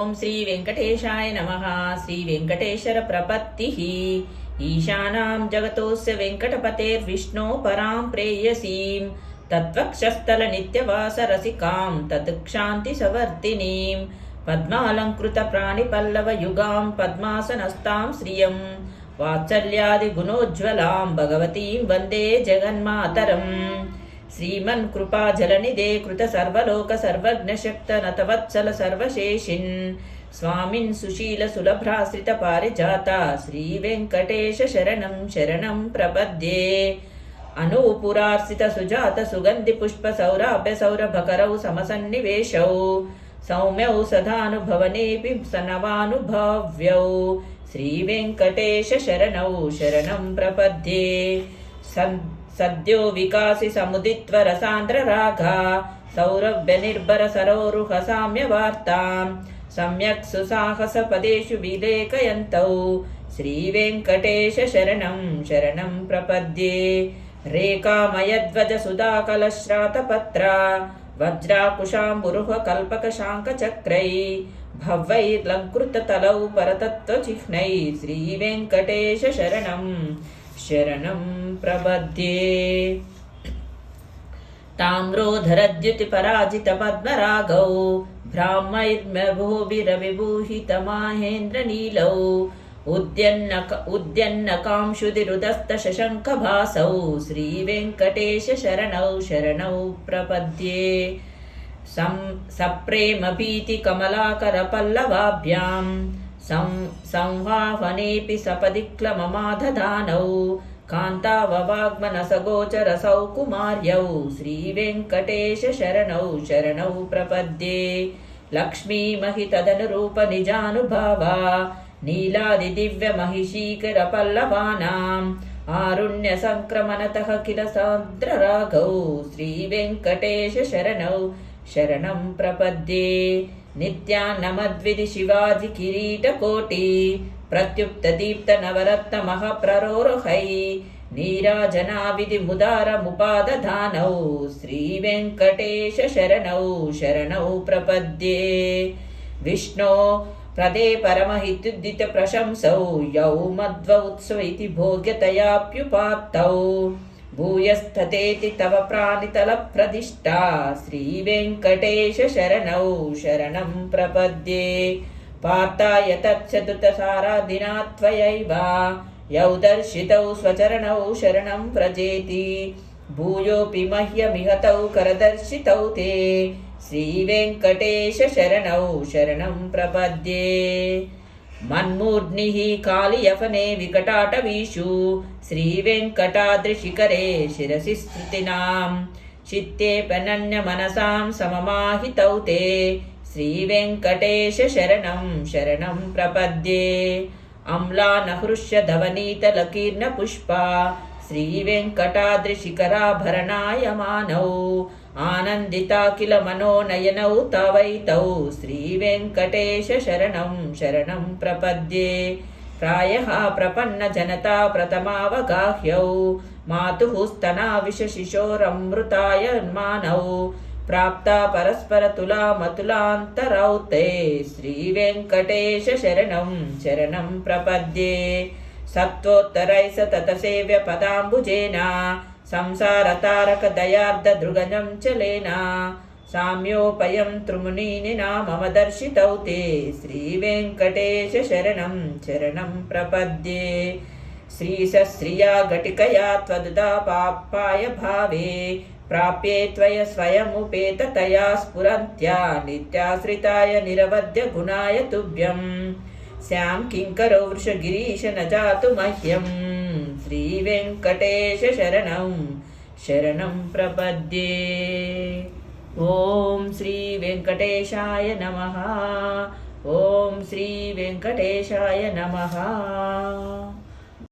ఓం శ్రీ వెంకటేశాయ నమ. శ్రీ వెంకటేశ్వర ప్రపత్తి. ఈశానాం జగతోస్య వెంకటపతేర్విష్ణో పరాం ప్రేయసీం. తత్వక్షస్థల నిత్యవాస రసికాం. తత్క్షాంతి సవర్తినీం. పద్మాలంకృత ప్రాణిపల్లవ యుగాం పద్మాసనస్తాం శ్రియం. వాత్సల్యాది గుణోజ్వలాం భగవతీం వందే జగన్మాతరం. శ్రీమన్ కృపాజలనిదే కృత సర్వలోక సర్వజ్ఞశక్త నతవత్సల సర్వశేషిన్ స్వామిన్ సుశీల సులభ్రాశ్రిత పారిజాత శ్రీ వెంకటేశ శరణం శరణం ప్రపద్యే అనూపురార్సిత సుజాత సుగంధి పుష్ప సౌరాభ్య సౌరభకరౌ సమసన్నివేశౌ సౌమ్యౌ సదానుభవనేపి సనవానుభావ్యౌ శ్రీ వెంకటేశ శరణౌ శరణం ప్రపద్యే సద్యో వికాసి సముదిత్వ రసాంధ్ర రాఘ సౌరభ్య నిర్భర సరోరుహ సామ్య వార్తాం సమ్యక్ సుసాహస పదేషు విలేకయంతౌ శ్రీ వెంకటేశ శరణం శరణం ప్రపద్యే. రేఖామయధ్వజ సుధాకలశ్రాతపత్ర వజ్రాకుశాంబురుహ కల్పక శాంక చక్రై భవ్వైర్లంకృతతలౌ शरणं प्रबध्ये ताम्रोधरद्युतिपराजितपद्मरागौ भ्रामैर्मभूभिरविभूषितमाहेन्द्रनीलौ उद्यन्नक उद्यन्नकांशुधिरुदस्तशशङ्खभासौ श्रीवेङ्कटेशशरणौ शरणौ प्रपद्ये सप्रेमभीतिकमलाकरपल्लवाभ्याम् संवाहनेऽपि सपदि क्लममादधानौ कान्ताववाग्मनसगोचरसौ कुमार्यौ श्रीवेङ्कटेशशरणौ शरणौ प्रपद्ये लक्ष्मीमहितदनुरूपनिजानुभावा नीलादिदिव्यमहिषीकरपल्लवानाम् आरुण्यसङ्क्रमणतः किल सान्द्रराघौ श्रीवेङ्कटेशशरणौ शरणं प्रपद्ये నిత్యా నమద్విధి శివాజి కిరీటకోటి ప్రత్యుక్తదీప్త నవరత్న మహాప్రరోరుహై నీరాజనావిధి ముదారముపాదధానౌ శ్రీ వెంకటేశ శరణౌ శరణౌ ప్రపద్యే. విష్ణో ప్రదే పరమహిత్యుద్దిత ప్రశంసౌ యౌ మధ్వ ఉత్సవ ఇది భోగ్యతయాప్యుపాత్తౌ భూయస్థతేతి తవ ప్రాణితల ప్రతిష్ట. శ్రీ వెంకటేశ శరణౌ శరణం ప్రపద్యే. పార్థాయ తచ్చతుతసారాధినాత్వయైవ యౌ దర్శితౌ స్వచరణౌ శరణం వ్రజేతి భూయోపి మహ్యమిహతౌ కరదర్శితౌ తే. శ్రీవేంకటేశ శరణౌ శరణం ప్రపద్యే. प्रपद्ये मन्मूर्ध्निः कालियफने विकटाटवीषु श्रीवेङ्कटाद्रिशिखरे शिरसि स्मृतिनां चित्तेऽपनन्यमनसां सममाहितौ ते श्रीवेङ्कटेशशरणं शरणं प्रपद्ये अम्लानहृष्य ఆనందితాఖిల మనోనయనౌ తవైతౌ. శ్రీవేంకటేశరణం శరణం ప్రపద్యే. ప్రాయ ప్రపన్న జనతా ప్రథమావగాహ్యౌ. మాతు స్తనావిశిశోరమృతాయ మానౌ. ప్రాప్తా పరస్పరతులామతులాంతరౌతే శ్రీవేంకటేశరణం శరణం ప్రపద్యే. సప్తోత్తరైస తతసేవ్య పదాంబుజేన సంసారతారక దయార్ధ దృగజం చలేన సామ్యోపయం త్రిమునీని నామమదర్శితౌ తే. శ్రీవేంకటేశ శరణం శరణం ప్రపద్యే. శ్రీశ్రియా ఘటికయా త్వదుదాపాయ భావే. ప్రాప్యే త్వయ స్వయముపేతతయా స్ఫురంత్యా నిత్యాశ్రితాయ నిరవద్య గుణాయ తుభ్యం. स्यां किङ्करो वृषगिरीश न जातु मह्यं श्रीवेङ्कटेशशरणं शरणं प्रपद्ये ॐ श्रीवेङ्कटेशाय नमः ॐ श्रीवेङ्कटेशाय नमः